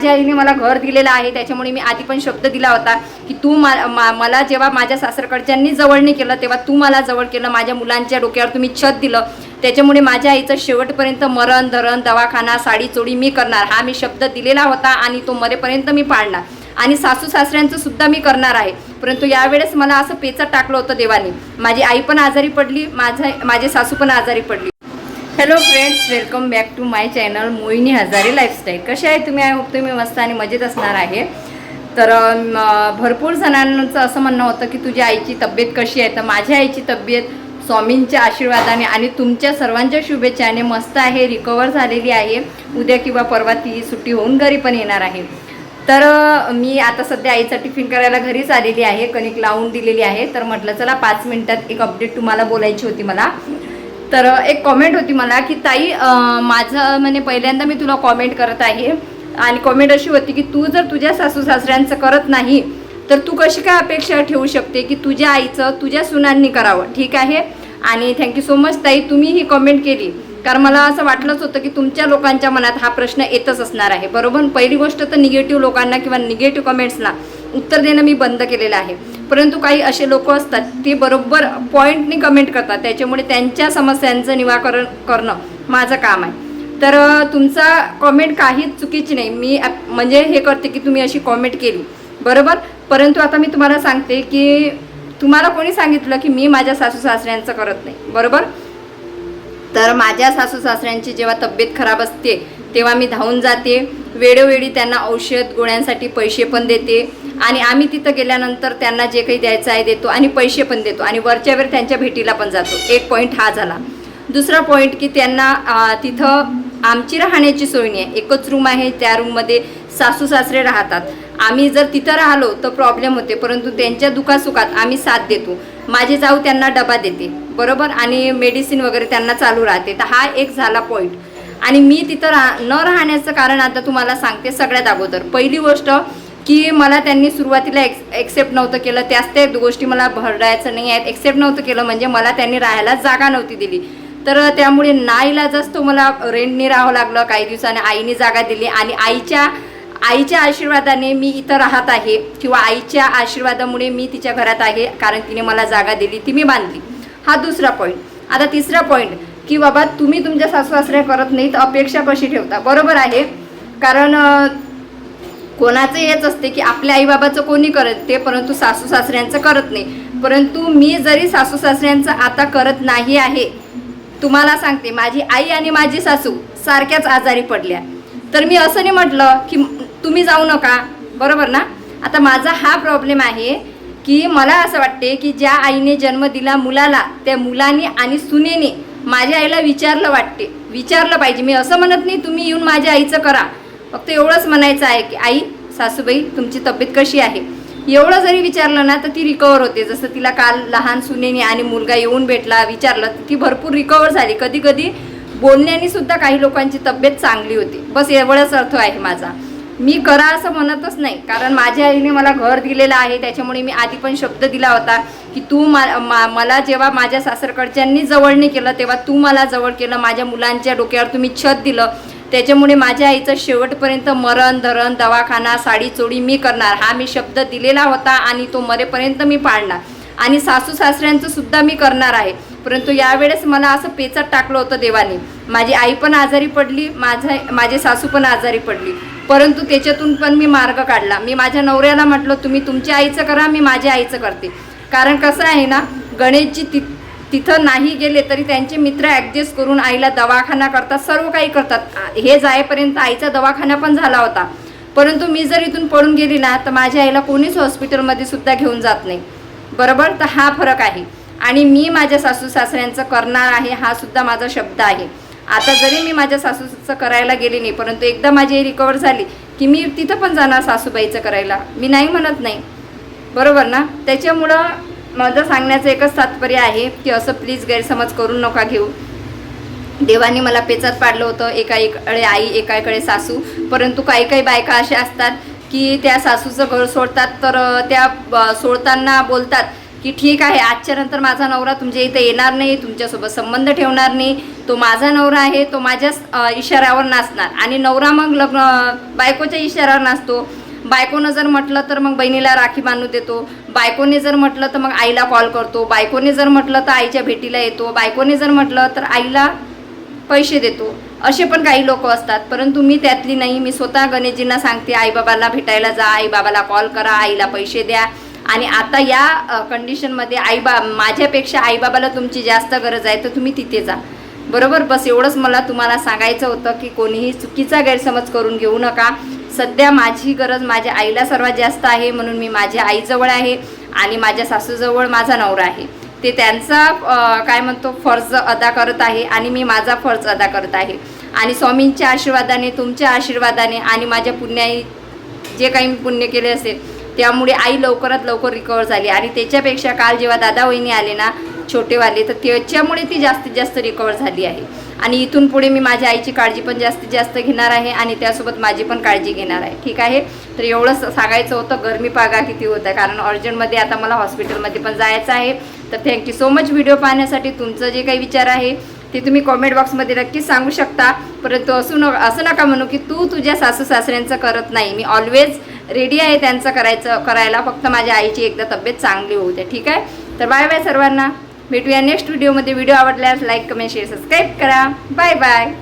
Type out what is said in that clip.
माझ्या आईने मला घर दिलेलं आहे त्याच्यामुळे मी आधी पण शब्द दिला होता की तू मा- मा- मला जेव्हा माझ्या सासरकडच्यांनी जवळ नाही केलं तेव्हा तू मला जवळ केलं माझ्या मुलांच्या डोक्यावर तुम्ही छत दिलं. त्याच्यामुळे माझ्या आईचं शेवटपर्यंत मरण धरण दवाखाना साडी चोडी मी करणार. हा मी शब्द दिलेला होता आणि तो मरेपर्यंत मी पाळणार. आणि सासू सासऱ्यांचं सुद्धा मी करणार आहे. परंतु यावेळेस मला असं पेचत टाकलं होतं देवाने. माझी आई पण आजारी पडली माझा माझे सासू पण आजारी पडली. Hello friends welcome back to my channel Mohini Hajare lifestyle कसे आहे तुम्ही? आय होप तुम्ही मस्त आणि मजेत असणार आहे. तर भरपूर जणांचं असं म्हणणं होतं की तुझ्या आईची तब्येत कशी आहे? तर माझ्या आईची तब्येत स्वामींच्या आशीर्वादाने आणि तुमच्या सर्वांच्या शुभेच्छाने मस्त आहे रिकवर झालेली आहे. उद्या किंवा परवा ती सुट्टी होऊन घरी पण येणार आहे. तर मी आता सध्या आईचा टिफिन करायला घरीच आलेली आहे कणिक लावून दिलेली आहे. तर म्हटलं चला पाच मिनिटात एक अपडेट तुम्हाला बोलायची होती मला. तर एक कॉमेंट होती मला की ताई माझं म्हणजे पहिल्यांदा मी तुला कॉमेंट करत आहे आणि कॉमेंट अशी होती की तू जर तुझ्या सासू सासऱ्यांचं करत नाही तर तू कशी काय अपेक्षा ठेवू शकते की तुझ्या आईचं तुझ्या सुनांनी करावं? ठीक आहे? आणि थँक्यू सो मच ताई तुम्ही ही कॉमेंट केली. कारण मला असं वाटलंच होतं की तुमच्या लोकांच्या मनात हा प्रश्न येतच असणार आहे. बरोबर? पहिली गोष्ट तर निगेटिव्ह लोकांना किंवा निगेटिव्ह कमेंट्सना उत्तर देणं मी बंद केलेलं आहे. परंतु काही असे लोक असतात ते बरोबर पॉईंटनी कमेंट करतात. त्याच्यामुळे त्यांच्या समस्यांचं निवाकरण करणं माझं काम आहे. तर तुमचा कॉमेंट काहीच चुकीची नाही. मी ॲप- म्हणजे हे करते की तुम्ही अशी कॉमेंट केली. बरोबर? परंतु आता मी तुम्हाला सांगते की तुम्हाला कोणी सांगितलं की मी माझ्या सासू सासऱ्यांचं करत नाही. बरोबर? तर माझ्या सासू सासऱ्यांची जेव्हा तब्येत खराब असते तेव्हा मी धावून जाते. वेळोवेळी त्यांना औषध गोळ्यांसाठी पैसे पण देते. आणि आम्ही तिथं गेल्यानंतर त्यांना जे काही द्यायचं आहे देतो आणि पैसे पण देतो. आणि वरच्या वेळ त्यांच्या भेटीला पण जातो. एक पॉईंट हा झाला. दुसरा पॉईंट की त्यांना तिथं आमची राहण्याची सोय नाही आहे. एकच रूम आहे. त्या रूममध्ये सासू सासरे राहतात. आम्ही जर तिथं राहिलो तर प्रॉब्लेम होते. परंतु त्यांच्या दुखासुखात आम्ही साथ देतो. माझे जाऊ त्यांना डबा देते. बरोबर? आणि मेडिसिन वगैरे त्यांना चालू राहते. तर हा एक झाला पॉईंट आणि मी तिथं राह न राहण्याचं कारण आता तुम्हाला सांगते सगळ्यात अगोदर. पहिली गोष्ट की मला त्यांनी सुरुवातीला एक्स एक्सेप्ट नव्हतं केलं. त्याच त्या गोष्टी मला भरडायचं नाही आहेत. एक्सेप्ट नव्हतं केलं म्हणजे मला त्यांनी राहायला जागा नव्हती दिली. तर त्यामुळे नाईला जास्त मला रेंटने राहावं लागलं. काही दिवसाने आईने जागा दिली आणि आईच्या आईच्या आशीर्वादाने मी इथं राहत आहे किंवा आईच्या आशीर्वादामुळे मी तिच्या घरात आहे कारण तिने मला जागा दिली ती मी बांधली. हा दुसरा पॉईंट आता तिसरा पॉईंट की बाबा तुम्ही तुमच्या सासू सासऱ्या करत नाही तर अपेक्षा कशी ठेवता? बरोबर आहे. कारण कोणाचं हेच असते की आपल्या आईबाबाचं कोणी करत ते परंतु सासू सासऱ्यांचं करत नाही. परंतु मी जरी सासू सासऱ्यांचं आता करत नाही आहे तुम्हाला सांगते माझी आई आणि माझी सासू सारख्याच आजारी पडल्या. तर मी असं नाही म्हटलं की तुम्ही जाऊ नका. बरोबर ना? आता माझा हा प्रॉब्लेम आहे की मला असं वाटते की ज्या आईने जन्म दिला मुलाला त्या मुलाने आणि सुनेने माझ्या आईला विचारलं वाटते. विचारलं पाहिजे. मी असं म्हणत नाही तुम्ही येऊन माझ्या आईचं करा. फक्त एवढंच म्हणायचं आहे की आई सासूबाई तुमची तब्येत कशी आहे? एवढं जरी विचारलं ना तर ती रिकवर होते. जसं तिला काल लहान सुनेने आणि मुलगा येऊन भेटला विचारलं तर ती भरपूर रिकवर झाली. कधी कधी बोलण्याने सुद्धा काही लोकांची तब्येत चांगली होती. बस एवढाच अर्थ आहे माझा. मी करा असं म्हणतच नाही. कारण माझ्या आईने मला घर दिलेलं आहे त्याच्यामुळे मी आधी पण शब्द दिला होता की तू मा- मा- मला जेव्हा माझ्या सासरकडच्यांनी जवळ नाही केलं तेव्हा तू मला जवळ केलं माझ्या मुलांच्या डोक्यावर तुम्ही छत दिलं. त्याच्यामुळे माझ्या आईचं शेवटपर्यंत मरण धरण दवाखाना साडी चोडी मी करणार. हा मी शब्द दिलेला होता आणि तो मरेपर्यंत मी पाळणार. आणि सासू सासऱ्यांचं सुद्धा मी करणार आहे. परंतु यावेळेस मला असं पेचात टाकलं होतं देवाने. माझी आई पण आजारी पडली माझा माझे सासू पण आजारी पडली. परंतु त्याच्यातून पण मी मार्ग काढला. मी माझ्या नवऱ्याला म्हटलं तुम्ही तुमच्या आईचं करा मी माझ्या आईचं करते. कारण कसं आहे ना गणेशजी ति तिथं नाही गेले तरी त्यांचे मित्र ॲडजस्ट करून आईला दवाखाना करतात सर्व काही करतात. हे जायपर्यंत आईचा दवाखाना पण झाला होता. परंतु मी जर इथून पळून गेली ना तर माझ्या आईला कोणीच हॉस्पिटलमध्ये सुद्धा घेऊन जात नाही. बरोबर? तर हा फरक आहे. आणि मी माझ्या सासू सासऱ्यांचं करणार आहे हा सुद्धा माझा शब्द आहे. आता जरी मी माझ्या सासूचं करायला गेली नाही परंतु एकदा माझी आई रिकवर झाली की मी तिथं पण जाणार सासूबाईचं करायला. मी नाही म्हणत नाही. बरोबर ना? त्याच्यामुळं माझं सांगण्याचं एकच तात्पर्य आहे की असं प्लीज गैरसमज करून नका घेऊ. देवाने मला पेचात पाडलं होतं एका इकडे आई एकाकडे सासू. परंतु काही काही बायका अशा असतात की त्या सासूचं घर सोडतात तर त्या ब- सोडताना बोलतात की ठीक आहे आजच्या नंतर माझा नवरा तुमच्या इथे येणार नाही तुमच्यासोबत संबंध ठेवणार नाही. तो माझा नवरा आहे तो माझ्याच इशाऱ्यावर नाचणार. आणि नवरा मग लग्न बायकोच्या इशाऱ्यावर नाचतो. बायकोनं जर म्हटलं तर मग बहिणीला राखी बांधू देतो. बायकोने जर म्हटलं तर मग आईला कॉल करतो. बायकोने जर म्हटलं तर आईच्या भेटीला येतो. बायकोने जर म्हटलं तर आईला पैसे देतो. असे पण काही लोक असतात. परंतु मी त्यातली नाही. मी स्वतः गणेशजींना सांगते आईबाबाला भेटायला जा. आईबाबाला कॉल करा. आईला पैसे द्या. आणि आता या कंडिशनमध्ये आईबा माझ्यापेक्षा आईबाबाला तुमची जास्त गरज आहे तर तुम्ही तिथे जा. बरोबर? बस एवढंच मला तुम्हाला सांगायचं होतं की कोणीही चुकीचा गैरसमज करून घेऊ नका. सध्या माझी गरज माझ्या आईला सर्वात जास्त आहे म्हणून मी माझ्या आईजवळ आहे आणि माझ्या सासूजवळ माझा नवरा आहे. ते त्यांचा काय म्हणतो फर्ज अदा करत आहे आणि मी माझा फर्ज अदा करत आहे. आणि स्वामींच्या आशीर्वादाने तुमच्या आशीर्वादाने आणि माझ्या पुण्याई जे काही मी पुण्य केले असेल त्यामुळे आई लवकरात लवकर रिकवर झाली. आणि त्याच्यापेक्षा काल जेव्हा दादा वहिनी आले ना छोटेवाले तर त्याच्यामुळे ती जास्तीत जास्त रिकवर झाली आहे. आणि इथून पुढे मी माझ्या आईची काळजी पण जास्तीत जास्त घेणार आहे आणि त्यासोबत माझी पण काळजी घेणार आहे. ठीक आहे? तर एवढंच सांगायचं होतं गरमी पागा किती होतं कारण अर्जंटमध्ये आता मला हॉस्पिटलमध्ये पण जायचं आहे. तर थँक्यू सो मच व्हिडिओ पाहण्यासाठी तुमचं जे काही विचार आहे ते तुम्ही कॉमेंट बॉक्समध्ये नक्कीच सांगू शकता. परंतु असं न असं नका म्हणू की तू तुझ्या सासू सासऱ्यांचं करत नाही. मी ऑलवेज रेडी आहे त्यांचं करायचं करायला. फक्त माझ्या आईची एकदा तब्येत चांगली होऊ द्या. ठीक आहे? तर बाय बाय सर्वांना. भेटूया नेक्स्ट व्हिडिओमध्ये व्हिडिओ आवडल्यास लाईक कमेंट शेअर सबस्क्राईब करा. Bye bye